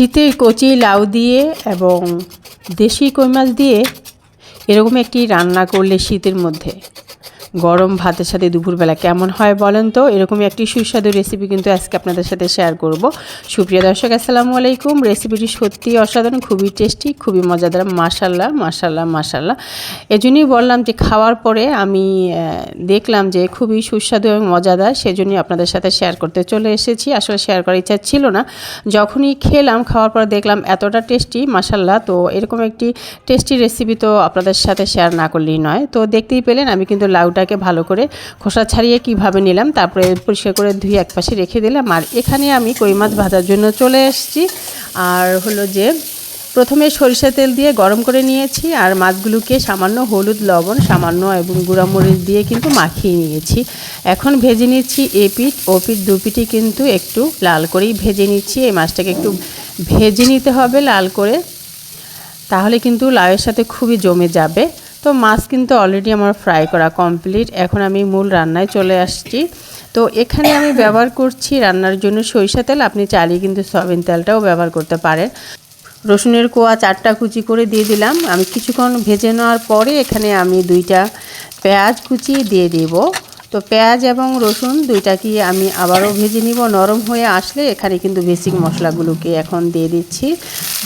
শীতে কচি লাউ দিয়ে এবং দেশি কই মাছ দিয়ে এরকম একটি রান্না করলে শীতের মধ্যে। গরম ভাতের সাথে দুপুরবেলা কেমন হয় বলেন তো? এরকমই একটি সুস্বাদু রেসিপি কিন্তু আজকে আপনাদের সাথে শেয়ার করব। সুপ্রিয় দর্শক, আসসালামু আলাইকুম। রেসিপিটি সত্যি অসাধারণ, খুবই টেস্টি খুবই মজাদার। মাশাল্লাহ মাশাল্লাহ মাশাল্লাহ এজন্যই বললাম যে খাওয়ার পরে আমি দেখলাম যে খুবই সুস্বাদু এবং মজাদার, সেজন্যই আপনাদের সাথে শেয়ার করতে চলে এসেছি। আসলে শেয়ার করার ইচ্ছা ছিল না। যখনই খেলাম, খাওয়ার পর দেখলাম এতটা টেস্টি মাশাল্লাহ তো এরকম একটি টেস্টি রেসিপি তো আপনাদের সাথে শেয়ার না করলেই নয়। তো দেখতেই পেলেন, আমি কিন্তু লাউটাকে ভালো করে খোসা ছাড়িয়ে কীভাবে নিলাম, তারপরে পরিষ্কার করে ধুয়ে একপাশে রেখে দিলাম। আর এখানে আমি কই মাছ ভাজার জন্য চলে এসেছি। আর হলো যে, প্রথমে সরিষা তেল দিয়ে গরম করে নিয়েছি আর মাছগুলোকে সামান্য হলুদ, লবণ, সামান্য এবং গুঁড়ামরিচ দিয়ে কিন্তু মাখিয়ে নিয়েছি। এখন ভেজে নিচ্ছি এ পিঠ, ও পিঠ দু পিঠই কিন্তু একটু লাল করেই ভেজে নিচ্ছি। এই মাছটাকে একটু ভেজে নিতে হবে লাল করে, তাহলে কিন্তু লাউয়ের সাথে খুবই জমে যাবে। তো মাছ কিন্তু অলরেডি আমার ফ্রাই করা কমপ্লিট এখন আমি মূল রান্নায় চলে আসছি। তো এখানে আমি ব্যবহার করছি রান্নার জন্য সরিষা তেল। আপনি চালিয়ে কিন্তু সয়াবিন তেলটাও ব্যবহার করতে পারেন। রসুনের কোয়া চারটা কুচি করে দিয়ে দিলাম। আমি কিছুক্ষণ ভেজে নেওয়ার পরে এখানে আমি দুইটা পেঁয়াজ কুচি দিয়ে দিব। তো পেঁয়াজ এবং রসুন দুইটাকে আমি আবারও ভেজে নিব। নরম হয়ে আসলে এখানে কিন্তু বেসিক মশলাগুলোকে এখন দিয়ে দিচ্ছি।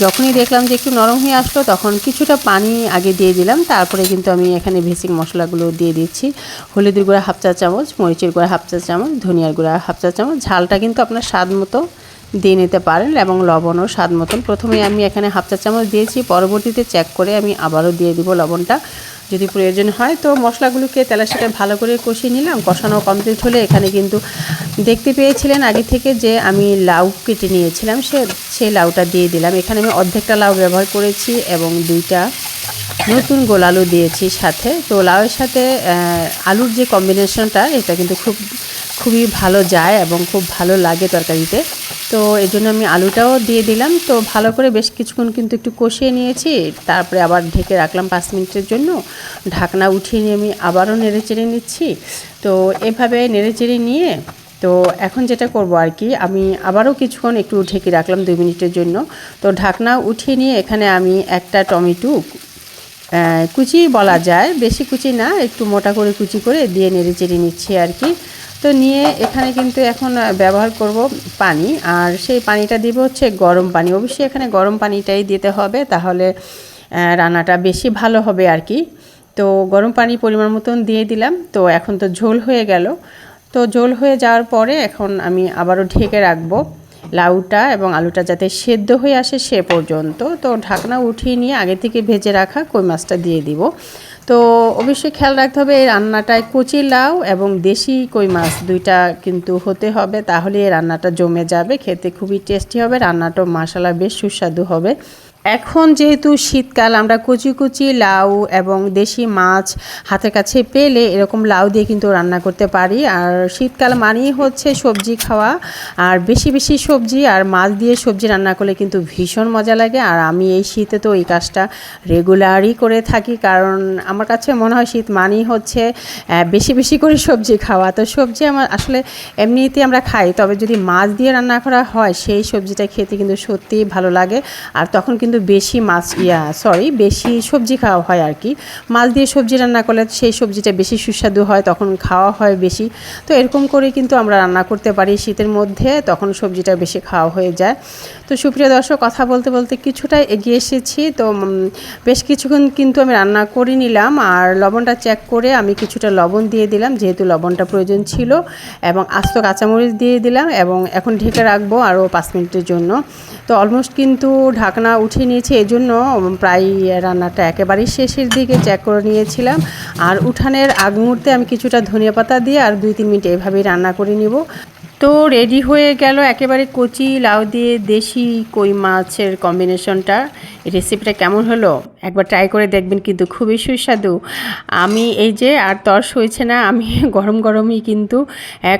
যখনই দেখলাম যে একটু নরম হয়ে আসলো, তখন কিছুটা পানি আগে দিয়ে দিলাম। তারপরে কিন্তু আমি এখানে বেসিক মশলাগুলো দিয়ে দিচ্ছি। হলুদের গুঁড়া হাফ চা চামচ, মরিচের গুঁড়া হাফ চা চামচ, ধনিয়ার গুঁড়া হাফ চা চামচ। ঝালটা কিন্তু আপনার স্বাদ মতো দিয়ে নিতে পারেন এবং লবণও স্বাদ মতন। প্রথমে আমি এখানে হাফ চা চামচ দিয়েছি। পরবর্তীতে চেক করে আমি আবারও দিয়ে দিব লবণটা। যদি প্রয়োজন হয় তো মশলাগুলোকে তেলের সাথে ভালো করে কষিয়ে নিলাম। কষানো কমপ্লিট হলে এখানে কিন্তু দেখতে পেয়েছিলেন আগে থেকে যে আমি লাউ কেটে নিয়েছিলাম। সে সেই লাউটা দিয়ে দিলাম। এখানে আমি অর্ধেকটা লাউ ব্যবহার করেছি এবং দুইটা নতুন গোলালু দিয়েছি সাথে। তো লাউয়ের সাথে আলুর যে কম্বিনেশনটা এটা কিন্তু খুব, খুবই ভালো যায় এবং খুব ভালো লাগে তরকারিতে। তো এই জন্য আমি আলুটাও দিয়ে দিলাম। তো ভালো করে বেশ কিছুক্ষণ কিন্তু একটু কষিয়ে নিয়েছি। তারপরে আবার ঢেকে রাখলাম পাঁচ মিনিটের জন্য। ঢাকনা উঠিয়ে নিয়ে আমি আবারও নেড়ে চেড়ে নিচ্ছি। তো এভাবে নেড়ে চেড়ে নিয়ে তো এখন যেটা করব আর কি, আমি আবারও কিছুক্ষণ একটু ঢেকে রাখলাম দুই মিনিটের জন্য। তো ঢাকনা উঠিয়ে নিয়ে এখানে আমি একটা টমেটো কুচি বলা যায়। বেশি কুচি না, একটু মোটা করে কুচি করে দিয়ে নেড়ে চেড়ে নিচ্ছি আর কি। তো নিয়ে এখানে কিন্তু এখন ব্যবহার করব পানি। আর সেই পানিটা দিব হচ্ছে গরম পানি। অবশ্যই এখানে গরম পানিটাই দিতে হবে, তাহলে রান্নাটা বেশি ভালো হবে আর কি। তো গরম পানি পরিমাণ মতন দিয়ে দিলাম। তো এখন তো ঝোল হয়ে গেল। তো ঝোল হয়ে যাওয়ার পরে এখন আমি আবারও ঢেকে রাখব লাউটা এবং আলুটা যাতে সেদ্ধ হয়ে আসে সে পর্যন্ত। তো ঢাকনা উঠিয়ে নিয়ে আগে থেকে ভেজে রাখা কই মাছটা দিয়ে দিব। তো অবশ্যই খেয়াল রাখতে হবে এই রান্নাটায় কচি লাউ এবং দেশি কই মাছ দুইটা কিন্তু হতে হবে তাহলে এই রান্নাটা জমে যাবে, খেতে খুবই টেস্টি হবে রান্নাটা মশলা বেশ সুস্বাদু হবে। এখন যেহেতু শীতকাল, আমরা কুচি কুচি লাউ এবং দেশি মাছ হাতের কাছে পেলে এরকম লাউ দিয়ে কিন্তু রান্না করতে পারি। আর শীতকাল মানেই হচ্ছে সবজি খাওয়া। আর বেশি বেশি সবজি আর মাছ দিয়ে সবজি রান্না করলে কিন্তু ভীষণ মজা লাগে। আর আমি এই শীতে তো এই কাজটা রেগুলারই করে থাকি। কারণ আমার কাছে মনে হয় শীত মানেই হচ্ছে বেশি বেশি করে সবজি খাওয়া। তো সবজি আমার আসলে এমনিতে আমরা খাই, তবে যদি মাছ দিয়ে রান্না করা হয়, সেই সবজিটা খেতে কিন্তু সত্যিই ভালো লাগে। আর তখন কিন্তু বেশি মাছ, ইয়া সরি বেশি সবজি খাওয়া হয় আর কি। মাছ দিয়ে সবজি রান্না করলে সেই সবজিটা বেশি সুস্বাদু হয়, তখন খাওয়া হয় বেশি। তো এরকম করে কিন্তু আমরা রান্না করতে পারি শীতের মধ্যে, তখন সবজিটা বেশি খাওয়া হয়ে যায়। তো সুপ্রিয় দর্শক, কথা বলতে বলতে কিছুটা এগিয়ে এসেছি। তো বেশ কিছুক্ষণ কিন্তু আমি রান্না করে নিলাম আর লবণটা চেক করে আমি কিছুটা লবণ দিয়ে দিলাম, যেহেতু লবণটা প্রয়োজন ছিল, এবং আস্ত কাঁচামরিচ দিয়ে দিলাম, এবং এখন ঢেকে রাখব আরও পাঁচ মিনিটের জন্য। তো অলমোস্ট কিন্তু ঢাকনা উঠিয়ে নিয়েছি, এই জন্য প্রায় রান্নাটা একেবারেই শেষের দিকে চেক করে নিয়েছিলাম। আর উঠানের আগ মুহূর্তে আমি কিছুটা ধনিয়া পাতা দিয়ে আর দুই তিন মিনিট এভাবেই রান্না করে নিব। তো রেডি হয়ে গেল একেবারে কচি, লাউ দিয়ে দেশি কই মাছের কম্বিনেশনটা রেসিপিটা কেমন হলো? একবার ট্রাই করে দেখবেন কিন্তু খুবই সুস্বাদু। আমি এই যে আর তর্স হয়েছে না, আমি গরম গরমই কিন্তু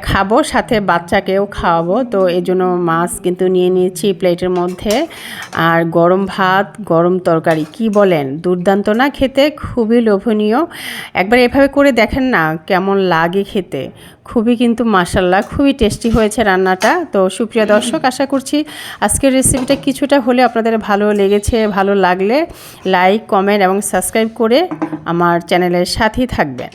খাব, সাথে বাচ্চাকেও খাওয়াবো। তো এই জন্য মাছ কিন্তু নিয়ে নিয়েছি প্লেটের মধ্যে। আর গরম ভাত, গরম তরকারি, কি বলেন? দুর্দান্ত না খেতে? খুবই লোভনীয়। একবার এভাবে করে দেখেন না কেমন লাগে খেতে। খুবই কিন্তু মাসাল্লাহ খুবই টেস্টি হয়েছে রান্নাটা। তো সুপ্রিয় দর্শক, আশা করছি আজকের রেসিপিটা কিছুটা হলে আপনাদের ভালো লেগেছে, ভালো লাগলে লাইক কমেন্ট এবং সাবস্ক্রাইব করে আমার চ্যানেলের সাথেই থাকবেন।